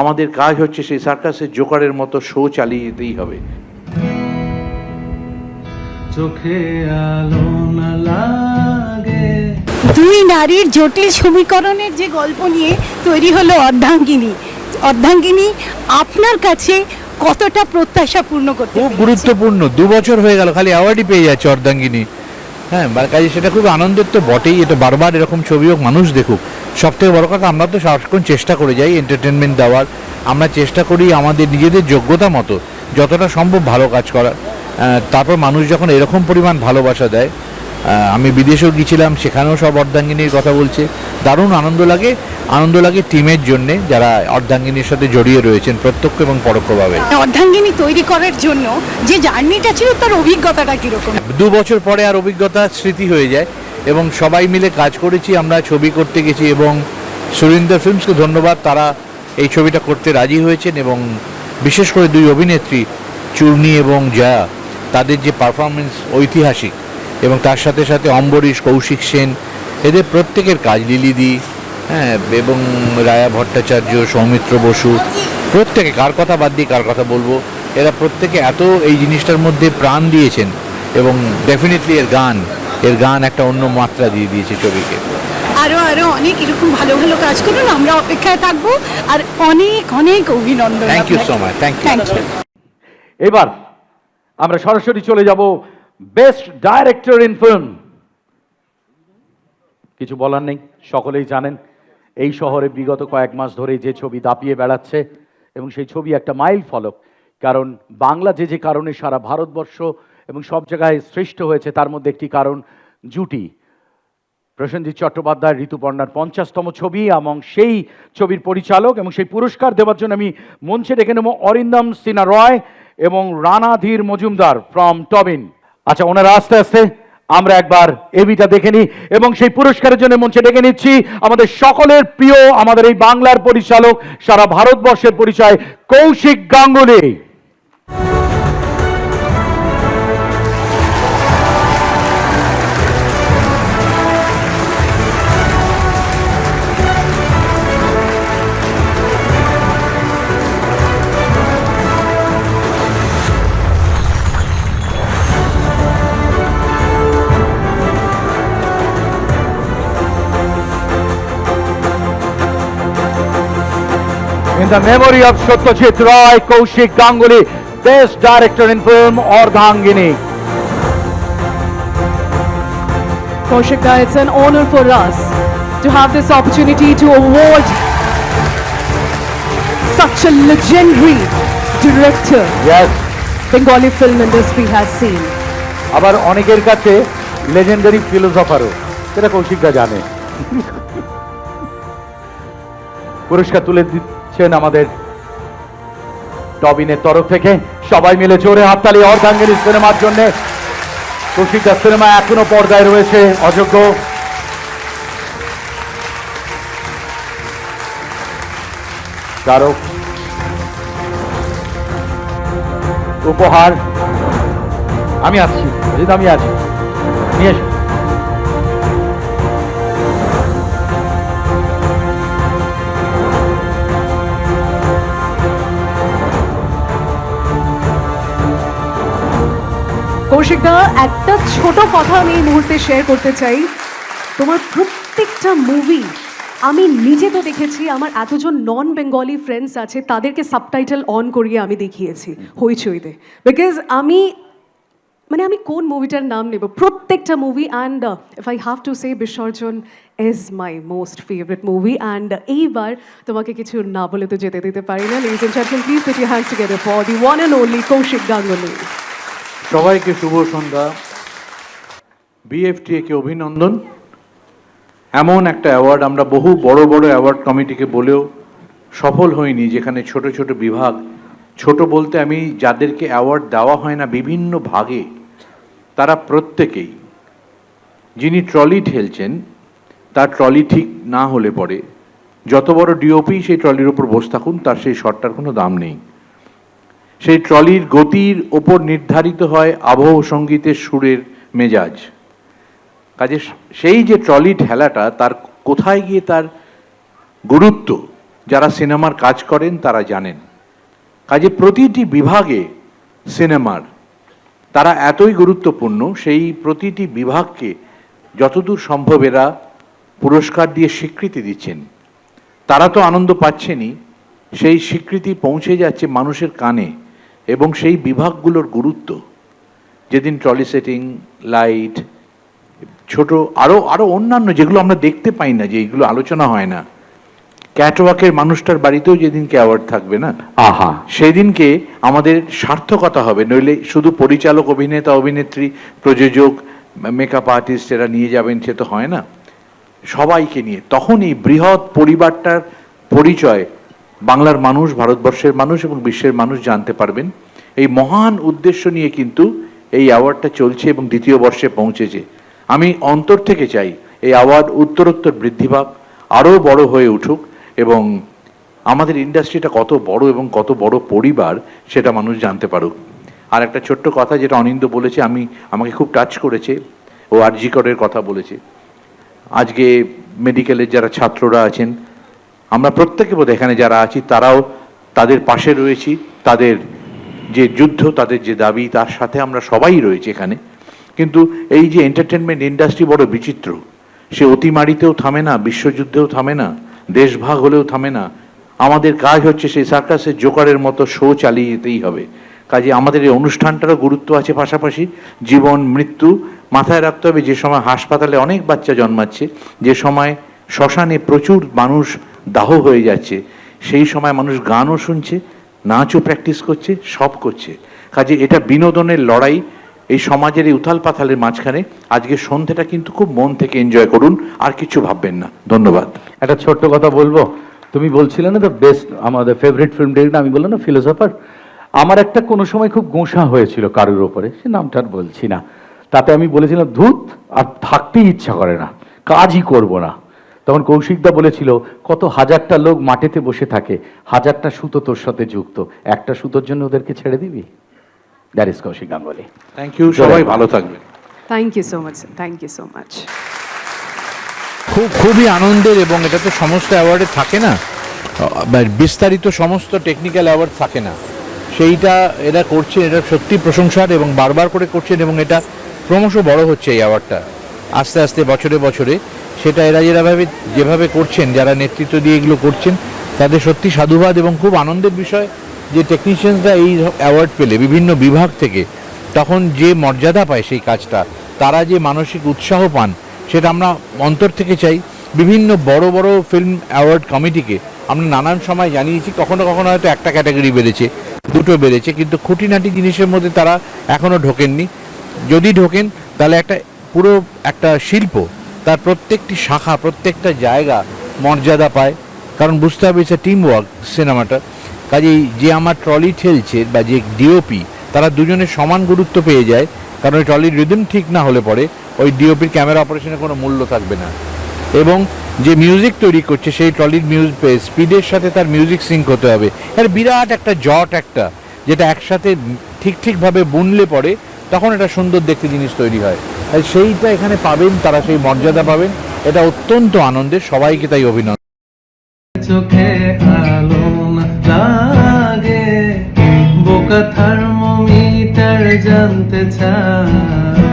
আমাদের কাজ হচ্ছে সেই সার্কাসের জোকারের মতো শো চালিয়ে যেতেই হবে। চোখে আলো না লাগে। দুই নারীর জটিল সমীকরণের যে গল্প নিয়ে তৈরি হলো অর্ধাঙ্গিনী। অর্ধাঙ্গিনী আপনার কাছে কতটা প্রত্যাশা পূর্ণ করতে খুব পেরেছে? গুরুত্বপূর্ণ। দু বছর হয়ে গেল খালি অ্যাওয়ার্ডই পেয়ে যাচ্ছে অর্ধাঙ্গিনী। হ্যাঁ কাজে সেটা খুব আনন্দের তো বটেই এটা বারবার এরকম ছবি হোক, মানুষ দেখুক। সব থেকে বড় কথা, আমরা তো সারাক্ষণ চেষ্টা করে যাই এন্টারটেনমেন্ট দেওয়ার। আমরা চেষ্টা করি আমাদের নিজেদের যোগ্যতা মতো, যতটা সম্ভব ভালো কাজ করার। তারপর মানুষ যখন এরকম পরিমাণ ভালোবাসা দেয় আমি বিদেশেও গিয়েছিলাম সেখানেও সব অর্ধাঙ্গিনীর কথা বলছে। দারুণ আনন্দ লাগে আনন্দ লাগে টিমের জন্যে যারা অর্ধাঙ্গিনীর সাথে জড়িয়ে রয়েছেন প্রত্যক্ষ এবং পরোক্ষভাবে। অর্ধাঙ্গিনী তৈরি করার জন্য যে জার্নিটা ছিল তার অভিজ্ঞতাটা কীরকম? দু বছর পরে আর অভিজ্ঞতা স্মৃতি হয়ে যায় এবং সবাই মিলে কাজ করেছি আমরা ছবি করতে গেছি এবং সুরিন্দর ফিল্মসকে ধন্যবাদ তারা এই ছবিটা করতে রাজি হয়েছেন এবং বিশেষ করে দুই অভিনেত্রী চূর্ণি এবং জয়া তাদের যে পারফরমেন্স ঐতিহাসিক এবং তার সাথে সাথে অম্বরীশ কৌশিক সেন এদের প্রত্যেকের কাজ লিলিদি হ্যাঁ এবং রায়া ভট্টাচার্য সৌমিত্র বসু প্রত্যেকে কার কথা বাদ দিয়ে কার কথা বলব? এরা প্রত্যেকে এত এই জিনিসটার মধ্যে প্রাণ দিয়েছেন এবং ডেফিনেটলি এর গান এর গান একটা অন্য মাত্রা দিয়ে দিয়েছে ছবিকে। আরও আরও অনেক এরকম ভালো ভালো কাজ করুন আমরা অপেক্ষায় থাকব। আর অনেক অনেক অভিনন্দন thank you so much thank you thank you এবার আমরা সরাসরি চলে যাব বেস্ট ডাইরেক্টর ইন ফিল্ম কিছু বলার নেই, সকলেই জানেন, এই শহরে বিগত কয়েক মাস ধরে যে ছবি দাপিয়ে বেড়াচ্ছে এবং সেই ছবি একটা মাইল ফলক, কারণ বাংলা যে যে কারণে সারা ভারতবর্ষ এবং সব জায়গায় শ্রেষ্ঠ হয়েছে তার মধ্যে একটি কারণ, জুটি। প্রসেনজিৎ চট্টোপাধ্যায়, ঋতুপর্ণার পঞ্চাশতম ছবি এবং সেই ছবির পরিচালক এবং সেই পুরস্কার দেওয়ার জন্য আমি মঞ্চে ডেকে নেব অরিন্দম সিনা রয় এবং রানাধীর মজুমদার ফ্রম টবিন আচ্ছা ওনারা আস্তে আস্তে আমরা একবার এবিটা দেখে নিই এবং সেই পুরস্কারের জন্য মঞ্চে ডেকে নিচ্ছি আমাদের সকলের প্রিয়, আমাদের এই বাংলার পরিচালক, সারা ভারতবর্ষের পরিচয়, Kaushik Ganguly. The memory of Satyajit Roy, Kaushik Ganguly, Best Director in Film, Ardhangini. Kaushika, it's an honor for us to have this opportunity to award such a legendary director Yes. Bengali film industry has seen. আবার অনেকের কাছে legendary ফিলোসফারও সেটা কৌশিকরা জানে পুরস্কার তুলে দিচ্ছেন আমাদের টবিনের তরফ থেকে। সবাই মিলে জোরে হাততালি, অর্ধাঙ্গিনী সিনেমার জন্য। কৌশিকদার সিনেমা এখনও পর্দায় রয়েছে, অযোগ্য। কারও উপহার। আমি আসছি আমি আছি। নিয়ে কৌশিকদা, একটা ছোট কথা আমি এই মুহূর্তে শেয়ার করতে চাই। তোমার প্রত্যেকটা মুভি আমি নিজে তো দেখেছি, আমার এতজন নন বেঙ্গলি ফ্রেন্ডস আছে, তাদেরকে সাবটাইটেল অন করিয়ে আমি দেখিয়েছি, হইচইতে। বিকজ আমি মানে আমি কোন মুভিটার নাম নেব? প্রত্যেকটা movie and if I have to say Bisarjan is my most favourite movie and এইবার তোমাকে কিছু না বলে তো যেতে দিতে পারি না। Ladies and চ্যাটমেন্ট please put your hands together for the one and only Kaushik Ganguly. সবাইকে শুভ সন্ধ্যা। বিএফটিএ কে অভিনন্দন। এমন একটা অ্যাওয়ার্ড আমরা বহু বড় বড় অ্যাওয়ার্ড কমিটিকে বলেও সফল হইনি, যেখানে ছোট ছোট বিভাগ, ছোট বলতে আমি যাদেরকে অ্যাওয়ার্ড দেওয়া হয় না, বিভিন্ন ভাগে, তারা প্রত্যেকেই, যিনি ট্রলি ঠেলছেন, তার ট্রলি ঠিক না হলে পরে, যত বড় ডিওপি সেই ট্রলির উপর বসে থাকুন, তার সেই শটটার কোনো দাম নেই। সেই ট্রলির গতির ওপর নির্ধারিত হয় আবহ সঙ্গীতের সুরের মেজাজ। কাজে সেই যে ট্রলি ঠেলাটা তার কোথায় গিয়ে তার গুরুত্ব, যারা সিনেমার কাজ করেন তারা জানেন। কাজে প্রতিটি বিভাগে সিনেমার, তারা এতই গুরুত্বপূর্ণ, সেই প্রতিটি বিভাগকে যতদূর সম্ভব এরা পুরস্কার দিয়ে স্বীকৃতি দিচ্ছেন। তারা তো আনন্দ পাচ্ছেনই, সেই স্বীকৃতি পৌঁছে যাচ্ছে মানুষের কানে। এবং সেই বিভাগগুলোর গুরুত্ব। যেদিন ট্রলি সেটিং লাইট ছোট আরও আরও অন্যান্য যেগুলো আমরা দেখতে পাই না যে এইগুলো আলোচনা হয় না। ক্যাটওয়াকের মানুষটার বাড়িতেও যেদিনকে অ্যাওয়ার্ড থাকবে না আহা। সেদিনকে আমাদের সার্থকতা হবে। নইলে শুধু পরিচালক অভিনেতা অভিনেত্রী প্রযোজক মেকআপ আর্টিস্ট এরা নিয়ে যাবেন সে তো হয় না। সবাইকে নিয়ে। তখন এই বৃহৎ পরিবারটার পরিচয় বাংলার মানুষ, ভারতবর্ষের মানুষ এবং বিশ্বের মানুষ জানতে পারবেন, এই মহান উদ্দেশ্য নিয়ে কিন্তু এই অ্যাওয়ার্ডটা চলছে এবং দ্বিতীয় বর্ষে পৌঁছেছে। আমি অন্তর থেকে চাই এই অ্যাওয়ার্ড উত্তরোত্তর বৃদ্ধি পাক, আরও বড় হয়ে উঠুক এবং আমাদের ইন্ডাস্ট্রিটা কত বড় এবং কত বড় পরিবার সেটা মানুষ জানতে পারুক। আর একটা ছোট্ট কথা যেটা অনিন্দ বলেছে, আমি, আমাকে খুব টাচ করেছে, ও আরজি করের কথা বলেছে। আজকে মেডিকেলের যারা ছাত্ররা আছেন আমরা প্রত্যেকে বোধ এখানে যারা আছি, তারাও তাদের পাশে রয়েছি, তাদের যে যুদ্ধ, তাদের যে দাবি, তার সাথে আমরা সবাই রয়েছি এখানে। কিন্তু এই যে এন্টারটেনমেন্ট ইন্ডাস্ট্রি বড় বিচিত্র, সে অতিমারিতেও থামে না, বিশ্বযুদ্ধেও থামে না, দেশভাগ হলেও থামে না। আমাদের কাজ হচ্ছে সেই সার্কাসের জোকারের মতো শো চালিয়ে যেতেই হবে। কাজে আমাদের এই অনুষ্ঠানটারও গুরুত্ব আছে পাশাপাশি। জীবন, মৃত্যু মাথায় রাখতে হবে। যে সময় হাসপাতালে অনেক বাচ্চা জন্মাচ্ছে, যে সময় শ্মশানে প্রচুর মানুষ দাহ হয়ে যাচ্ছে। সেই সময় মানুষ গানও শুনছে, নাচও প্র্যাকটিস করছে, সব করছে। কাজে এটা বিনোদনের লড়াই, এই সমাজের এই উথাল পাথালের মাঝখানে আজকে সন্ধ্যেটা কিন্তু খুব মন থেকে এনজয় করুন, আর কিছু ভাববেন না। ধন্যবাদ। একটা ছোট্ট কথা বলব। তুমি বলছিলে না দ্য বেস্ট আমাদের ফেভারিট ফিল্ম ডিরেক্টর আমি বললাম না ফিলোসফার আমার একটা কোনো সময় খুব গোঁসা হয়েছিল কারুর ওপরে, সে নামটা বলছি না। তাতে আমি বলেছিলাম, ধূত আর থাকতেই ইচ্ছা করে না, কাজই করব না। তখন কৌশিকদা বলেছিল কত হাজারটা লোক মাঠেতে বসে থাকে হাজারটা সুতো তোর সাথে যুক্ত একটা সুতোর জন্য ওদেরকে ছেড়ে দিবি? That is Kaushik Ganguly. Thank you সবাই ভালো থাকবেন। Thank you so much thank you so much খুব খুবই আনন্দের এবং এটা তো সমস্ত অ্যাওয়ার্ডে থাকে না। বিস্তারিত সমস্ত টেকনিক্যাল অ্যাওয়ার্ড থাকে না। সেইটা এরা করছেন এটা সত্যি প্রশংসার এবং বারবার করে করছেন এবং এটা ক্রমশ বড় হচ্ছে এই অ্যাওয়ার্ডটা আস্তে আস্তে বছরে বছরে। সেটা এরা যেভাবে যেভাবে করছেন, যারা নেতৃত্ব দিয়ে এগুলো করছেন, তাদের সত্যি সাধুবাদ এবং খুব আনন্দের বিষয় যে টেকনিশিয়ানসরা এই অ্যাওয়ার্ড পেলে বিভিন্ন বিভাগ থেকে তখন যে মর্যাদা পায় সেই কাজটা, তারা যে মানসিক উৎসাহ পান, সেটা আমরা অন্তর থেকে চাই। বিভিন্ন বড় বড় ফিল্ম অ্যাওয়ার্ড কমিটিকে আমরা নানান সময় জানিয়েছি, কখনো কখনো হয়তো একটা ক্যাটাগরি বেড়েছে, দুটো বেড়েছে, কিন্তু খুঁটিনাটি জিনিসের মধ্যে তারা এখনও ঢোকেননি। যদি ঢোকেন, তাহলে একটা পুরো একটা শিল্প তার প্রত্যেকটি শাখা, প্রত্যেকটা জায়গা মর্যাদা পায়। কারণ বুঝতে হবে সে টিম ওয়ার্ক সিনেমাটা। কাজেই যে আমার ট্রলি ঠেলছে বা যে ডিওপি তারা দুজনের সমান গুরুত্ব পেয়ে যায়। কারণ ওই ট্রলির রিদম ঠিক না হলে পরে ওই ডিওপির ক্যামেরা অপারেশনের কোনো মূল্য থাকবে না। এবং যে মিউজিক তৈরি করছে, সেই ট্রলির মিউজিক স্পিডের সাথে তার মিউজিক সিঙ্ক হতে হবে। এর বিরাট একটা জট একটা, যেটা একসাথে ঠিক ঠিকভাবে বুনলে পরে তখন একটা সুন্দর দেখতে জিনিস তৈরি হয়। সেইটা এখানে পাবেন, তারা সেই মর্যাদা পাবেন। এটা অত্যন্ত আনন্দে সবাইকে তাই অভিনন্দন। চোখে আলো লাগে, বোকা থার্মোমিটার জানতে চায়।